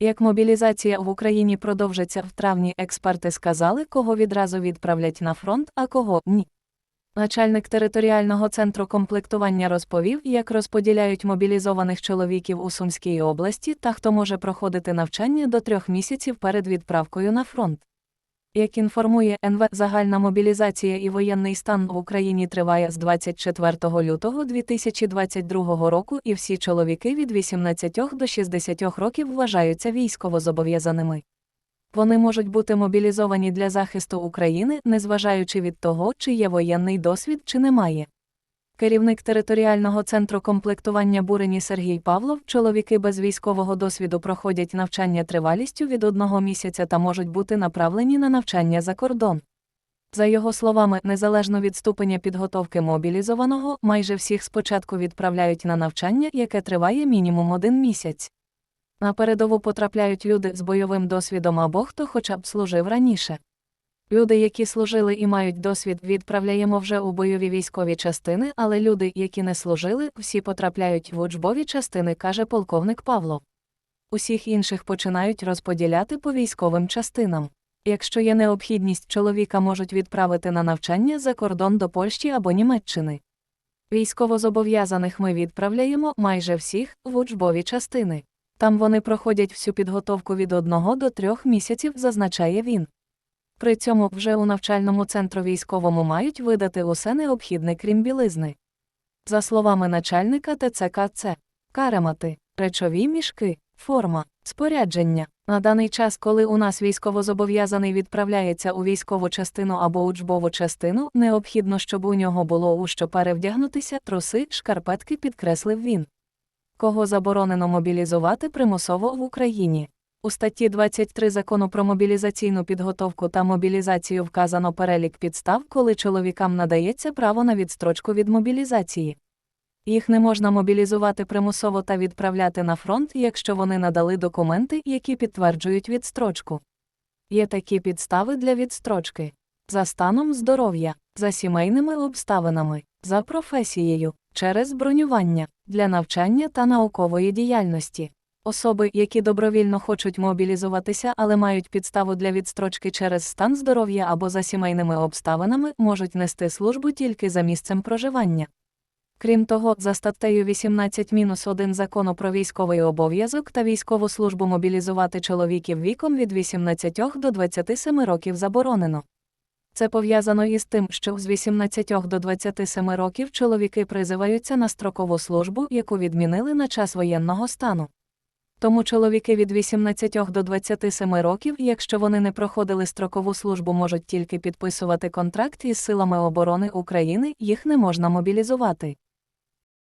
Як мобілізація в Україні продовжиться в травні, експерти сказали, кого відразу відправлять на фронт, а кого ні. Начальник територіального центру комплектування розповів, як розподіляють мобілізованих чоловіків у Сумській області та хто може проходити навчання до трьох місяців перед відправкою на фронт. Як інформує НВ, загальна мобілізація і воєнний стан в Україні триває з 24 лютого 2022 року, і всі чоловіки від 18 до 60 років вважаються військовозобов'язаними. Вони можуть бути мобілізовані для захисту України, незважаючи від того, чи є воєнний досвід чи немає. Керівник територіального центру комплектування Бурені Сергій Павлов, чоловіки без військового досвіду проходять навчання тривалістю від одного місяця та можуть бути направлені на навчання за кордон. За його словами, незалежно від ступеня підготовки мобілізованого, майже всіх спочатку відправляють на навчання, яке триває мінімум один місяць. На передову потрапляють люди з бойовим досвідом або хто хоча б служив раніше. Люди, які служили і мають досвід, відправляємо вже у бойові військові частини, але люди, які не служили, всі потрапляють в учбові частини, каже полковник Павлов. Усіх інших починають розподіляти по військовим частинам. Якщо є необхідність, чоловіка можуть відправити на навчання за кордон до Польщі або Німеччини. Військовозобов'язаних ми відправляємо майже всіх в учбові частини. Там вони проходять всю підготовку від 1 до 3 місяців, зазначає він. При цьому вже у навчальному центру військовому мають видати усе необхідне крім білизни. За словами начальника ТЦК це каремати, речові мішки, форма, спорядження. На даний час, коли у нас військовозобов'язаний відправляється у військову частину або учбову частину, необхідно, щоб у нього було у що перевдягнутися, труси, шкарпетки, підкреслив він. Кого заборонено мобілізувати примусово в Україні. У статті 23 закону про мобілізаційну підготовку та мобілізацію вказано перелік підстав, коли чоловікам надається право на відстрочку від мобілізації. Їх не можна мобілізувати примусово та відправляти на фронт, якщо вони надали документи, які підтверджують відстрочку. Є такі підстави для відстрочки за станом здоров'я, за сімейними обставинами, за професією, через бронювання, для навчання та наукової діяльності. Особи, які добровільно хочуть мобілізуватися, але мають підставу для відстрочки через стан здоров'я або за сімейними обставинами, можуть нести службу тільки за місцем проживання. Крім того, за статтею 18-1 закону про військовий обов'язок та військову службу мобілізувати чоловіків віком від 18 до 27 років заборонено. Це пов'язано із тим, що з 18 до 27 років чоловіки призиваються на строкову службу, яку відмінили на час воєнного стану. Тому чоловіки від 18 до 27 років, якщо вони не проходили строкову службу, можуть тільки підписувати контракт із силами оборони України, їх не можна мобілізувати.